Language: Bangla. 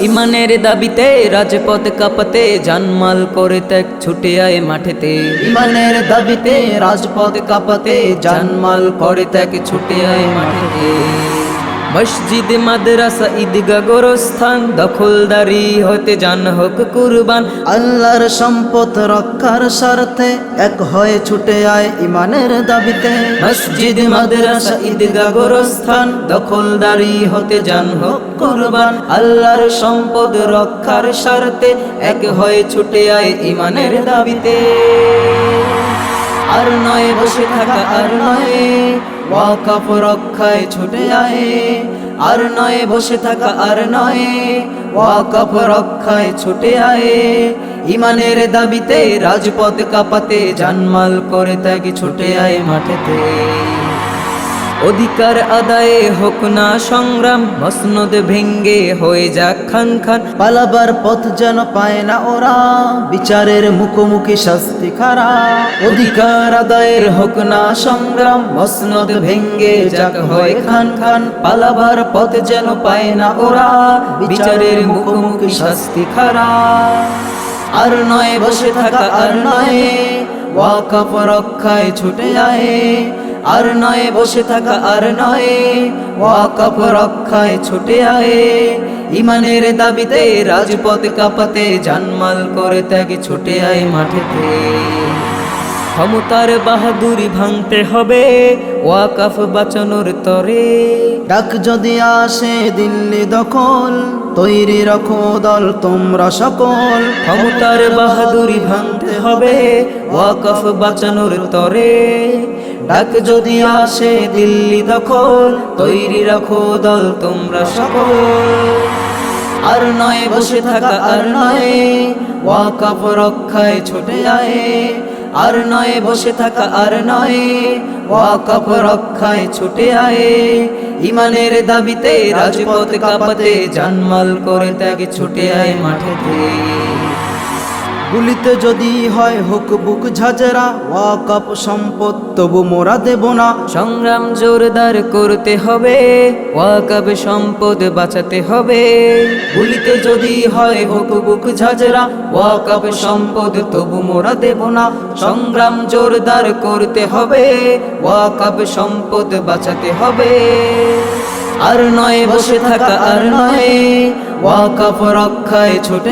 ইমানের দাবিতে রাজপথ কাপাতে জানমাল করে ত্যাগ ছুটে আয় মাঠেতে। ইমানের দাবিতে রাজপথ কাপাতে জানমাল করে ত্যাগ ছুটে আয় মাঠেতে। মসজিদ মাদ্রাসা ঈদগা গোরস্থান দখলদারি হতে জান হোক কুরবান। আল্লাহর সম্পদ রক্ষার স্বার্থে এক হয়ে ছুটে আয় ইমানের দাবিতে। মসজিদ মাদ্রাসা ঈদগা গোরস্থান দখলদারি হতে জান হোক কুরবান। আল্লাহর সম্পদ রক্ষার স্বার্থে এক হয়ে ছুটে আয় ইমানের দাবিতে। আর নয় বসে থাকা আর নয় ওয়াকাফ রক্ষায় ছুটে আয়, আর নয় বসে থাকা আর নয়। ওয়াকাফ রক্ষায় ছুটে আয়, ইমানের দাবিতে রাজপথ কাঁপাতে জানমাল করে ত্যাগে ছুটে আয় মাঠেতে। অধিকার আদায়ে হোক না সংগ্রাম, মসনদ ভেঙ্গে হয়ে যাক খান খান। পালাবার পথ যেন পায় না ওরা, বিচারের মুখোমুখি শাস্তি খারা। অধিকার আদায়ের হোক না সংগ্রাম, মসনদ ভেঙ্গে যাক হয় খান খান। পালাবার পথ যেন পায় না ওরা, বিচারের মুখোমুখি শাস্তি খারা। আর নয় বসে থাকা আর নয়, ওয়াকাফ রক্ষায় ছুটে যায় আর নয়, বসে থাকা আর নয়। ওয়াকাফ রক্ষায় ছুটে আয়ে। ইমানের দাবিতে রাজপথ কাপাতে জানমাল করে ত্যাগে ছুটে আয় মাঠেতে। ক্ষমতার বাহাদুরি ভাঙতে হবে ওয়াকাফ বাঁচানোর তরে। ডাক যদি আসে দিল্লি দখল তৈরি রাখো দল তোমরা সকল। ক্ষমতার বাহাদুরি ভাঙতে হবে ওয়াকাফ বাঁচানোর তরে। ডাক যদি আসে দিল্লি দখল তৈরি রাখো দল তোমরা সকল। আর নয় বসে থাকা আর নয় ওয়াকাফ রক্ষায় ছুটে যায় আর নয়, বসে থাকা আর নয়। ওয়াকাফ রক্ষায় ছুটে আয়ে। ইমানের দাবিতে, রাজপথ কাঁপাতে, জানমাল করে ত্যাগে ছুটে আয় মাঠেতে গুলিতে যদি হয় হুক বুক ঝাঁঝরা ওয়াকাপ সম্পদ তবু মোরা দেব না। সংগ্রাম জোরদার করতে হবে ওয়াকাব সম্পদ বাঁচাতে হবে। গুলিতে যদি হয় হোক বুক ঝাঁঝরা ওয়াকাব সম্পদ তবু মোরা দেব না। সংগ্রাম জোরদার করতে হবে ওয়াকাব সম্পদ বাঁচাতে হবে। আর নয় বসে থাকা আর নয় ওয়াকাফ রক্ষায় ছোটে